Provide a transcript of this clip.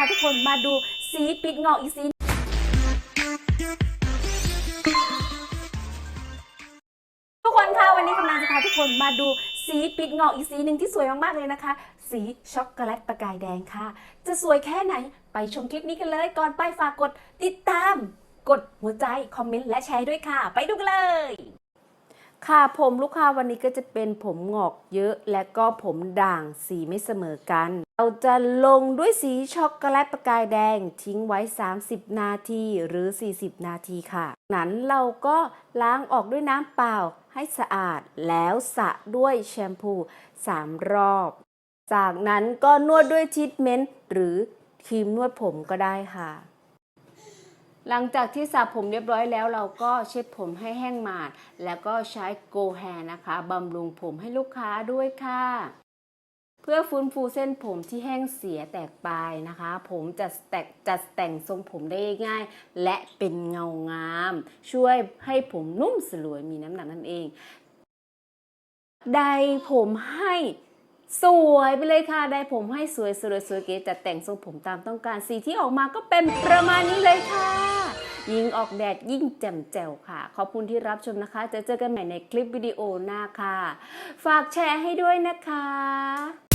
าทุกคนมาดูสีปิดเงาอีกสีทุกคนคะวันนี้กำลังจะพาทุกคนมาดูสีปิดเงาอีกสีหนึ่งที่สวยมากๆเลยนะคะ สีช็อกโกแลตประกายแดงค่ะ จะสวยแค่ไหนไปชมคลิปนี้กันเลยก่อนไปฝากกดติดตาม กดหัวใจคอมเมนต์และแชร์ด้วยค่ะ ไปดูกันเลย ค่ะผมลูกค้าวันนี้ก็จะเป็นผมงอกเยอะ และก็ผมด่างสีไม่เสมอกัน เราจะลงด้วยสีช็อกโกแลตประกายแดงทิ้งไว้ 30 นาทีหรือ 40 นาทีค่ะ นั้นเราก็ล้างออกด้วยน้ำเปล่าให้สะอาดแล้วสระด้วยแชมพู 3 รอบ จากนั้นก็นวดด้วยทรีทเมนต์หรือครีมนวดผมก็ได้ค่ะ หลังจากที่สระผมเรียบร้อยแล้วเราก็เช็ดผมให้แห้งหมาด แล้วก็ใช้โกแฮนะคะบำรุงผมให้ลูกค้าด้วยค่ะ เพื่อฟื้นฟูเส้นผมที่แห้งเสียแตกปลายนะคะ ผมจะแต่งจัดแต่งทรงผมได้ง่าย และเป็นเงางาม ช่วยให้ผมนุ่มสลวยมีน้ำหนักนั่นเอง ได้ผมให้ สวยไปเลยค่ะได้ผมให้สวยสวยสวยเก๋จัดแต่งทรงผมตามต้องการสีที่ออกมาก็เป็นประมาณนี้เลยค่ะ ยิ่งออกแดดยิ่งแจ่มแจ๋วค่ะ ขอบคุณที่รับชมนะคะ จะเจอกันใหม่ในคลิปวิดีโอหน้าค่ะ ฝากแชร์ให้ด้วยนะคะ